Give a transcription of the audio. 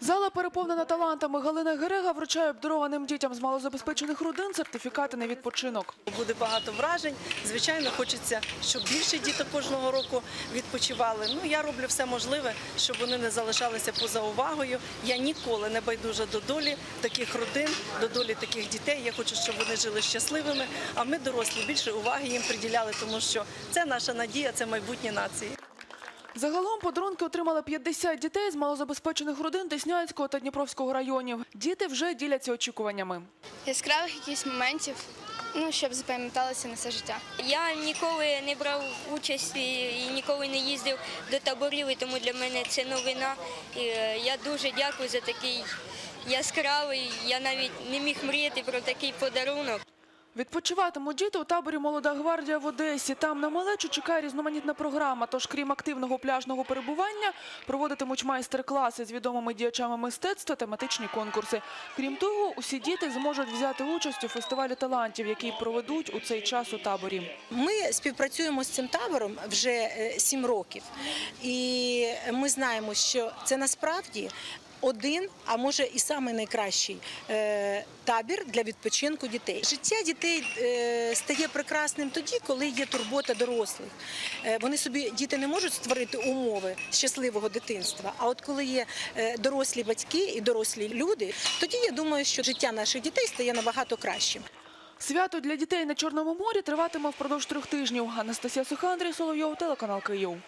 Зала переповнена талантами. Галина Герега вручає обдарованим дітям з малозабезпечених родин сертифікати на відпочинок. Буде багато вражень. Звичайно, хочеться, щоб більше діток кожного року відпочивали. Ну я роблю все можливе, щоб вони не залишалися поза увагою. Я ніколи не байдужа до долі таких родин, до долі таких дітей. Я хочу, щоб вони жили щасливими. А ми, дорослі, більше уваги їм приділяли, тому що це наша надія, це майбутнє нації. Загалом подарунки отримали 50 дітей з малозабезпечених родин Деснянського та Дніпровського районів. Діти вже діляться очікуваннями. яскравих якихось моментів, ну, щоб запам'яталося на все життя. Я ніколи не брав участь і і ніколи не їздив до таборів, і тому для мене це новина. І е, я дуже дякую за такий яскравий. Я навіть не міг мріяти про такий подарунок. Відпочиватимуть діти у таборі Молода гвардія в Одесі. Там на малечу чекає різноманітна програма. Тож, крім активного пляжного перебування, проводитимуть майстер-класи з відомими діячами мистецтва, тематичні конкурси. Крім того, усі діти зможуть взяти участь у фестивалі талантів, який проведуть у цей час у таборі. Ми співпрацюємо з цим табором вже е, сім років, і ми знаємо, що це насправді. Один, а може і самий найкращий е, табір для відпочинку дітей. Життя дітей е, стає прекрасним тоді, коли є турбота дорослих. Е, вони собі діти не можуть створити умови щасливого дитинства. А от коли є дорослі батьки і дорослі люди, тоді я думаю, що життя наших дітей стає набагато кращим. Свято для дітей на Чорному морі триватиме впродовж трьох тижнів. Анастасія Суха, Андрій Соловйов, телеканал Київ.